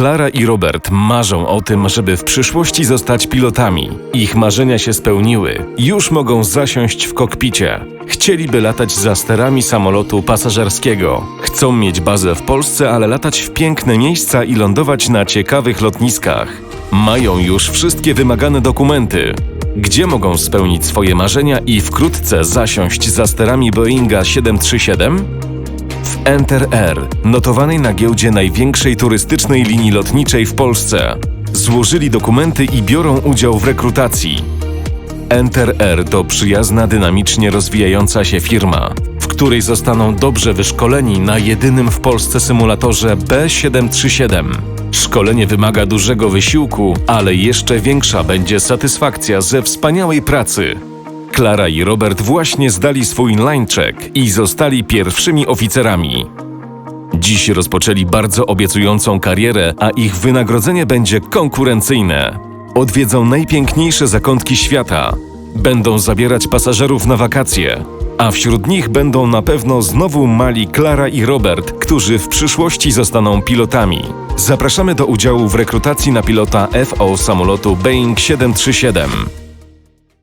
Klara i Robert marzą o tym, żeby w przyszłości zostać pilotami. Ich marzenia się spełniły. Już mogą zasiąść w kokpicie. Chcieliby latać za sterami samolotu pasażerskiego. Chcą mieć bazę w Polsce, ale latać w piękne miejsca i lądować na ciekawych lotniskach. Mają już wszystkie wymagane dokumenty. Gdzie mogą spełnić swoje marzenia i wkrótce zasiąść za sterami Boeinga 737? W Enter Air, notowanej na giełdzie największej turystycznej linii lotniczej w Polsce. Złożyli dokumenty i biorą udział w rekrutacji. Enter Air to przyjazna, dynamicznie rozwijająca się firma, w której zostaną dobrze wyszkoleni na jedynym w Polsce symulatorze B737. Szkolenie wymaga dużego wysiłku, ale jeszcze większa będzie satysfakcja ze wspaniałej pracy. Klara i Robert właśnie zdali swój line check i zostali pierwszymi oficerami. Dziś rozpoczęli bardzo obiecującą karierę, a ich wynagrodzenie będzie konkurencyjne. Odwiedzą najpiękniejsze zakątki świata, będą zabierać pasażerów na wakacje, a wśród nich będą na pewno znowu mali Klara i Robert, którzy w przyszłości zostaną pilotami. Zapraszamy do udziału w rekrutacji na pilota FO samolotu Boeing 737.